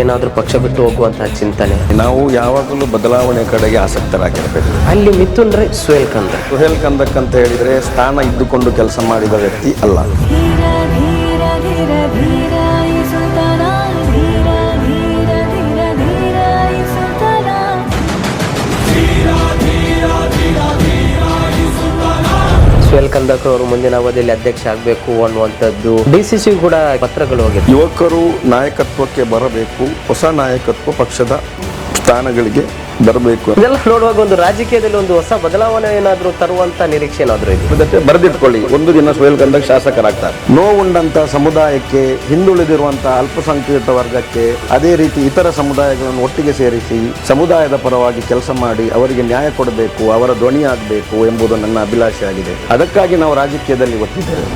ಏನಾದರೂ ಪಕ್ಷ ಬಿಟ್ಟು ಹೋಗುವಂತಹ ಚಿಂತನೆ. ನಾವು ಯಾವಾಗಲೂ ಬದಲಾವಣೆ ಕಡೆಗೆ ಆಸಕ್ತರಾಗಿರಬೇಕು. ಅಲ್ಲಿ ಮಿಥುನ್ ರೈ ಸುಹೇಲ್ ಕಂದ ಸುಹೇಲ್ ಕಂದಕ್ ಅಂತ ಹೇಳಿದರೆ ಸ್ಥಾನ ಇದ್ದುಕೊಂಡು ಕೆಲಸ ಮಾಡಿದ ವ್ಯಕ್ತಿ ಅಲ್ಲ. ಸುಹೇಲ್ ಕಂದಕರ್ ಅವರು ಮುಂದಿನ ಅವಧಿಯಲ್ಲಿ ಅಧ್ಯಕ್ಷ ಆಗಬೇಕು ಅನ್ನುವಂಥದ್ದು ಡಿಸಿಸಿ ಕೂಡ ಪತ್ರಗಳು ಹೋಗಿದೆ ಯುವಕರು ನಾಯಕತ್ವಕ್ಕೆ ಬರಬೇಕು, ಹೊಸ ನಾಯಕತ್ವ ಪಕ್ಷದ ಸ್ಥಾನಗಳಿಗೆ ಬರಬೇಕು ಇದೆಲ್ಲ ನೋಡುವಾಗ ಒಂದು ರಾಜಕೀಯದಲ್ಲಿ ಒಂದು ಹೊಸ ಬದಲಾವಣೆ ಏನಾದರೂ ತರುವಂತ ನಿರೀಕ್ಷೆ ಏನಾದರೂ ಇದೆ? ಬರೆದಿಟ್ಕೊಳ್ಳಿ ಒಂದು ದಿನ ಸುಹೇಲ್ ಕಂದಕ್ ಶಾಸಕರಾಗ್ತಾರೆ. ನೋವುಂಡಂತ ಸಮುದಾಯಕ್ಕೆ ಹಿಂದುಳಿದಿರುವಂತಹ ಅಲ್ಪಸಂಖ್ಯಾತ ವರ್ಗಕ್ಕೆ ಅದೇ ರೀತಿ ಇತರ ಸಮುದಾಯಗಳನ್ನು ಒಟ್ಟಿಗೆ ಸೇರಿಸಿ ಸಮುದಾಯದ ಪರವಾಗಿ ಕೆಲಸ ಮಾಡಿ ಅವರಿಗೆ ನ್ಯಾಯ ಕೊಡಬೇಕು ಅವರ ಧ್ವನಿಯಾಗಬೇಕು ಎಂಬುದು ನನ್ನ ಅಭಿಲಾಷೆ ಆಗಿದೆ ಅದಕ್ಕಾಗಿ ನಾವು ರಾಜಕೀಯದಲ್ಲಿ ಒತ್ತಿದ್ದೇವೆ.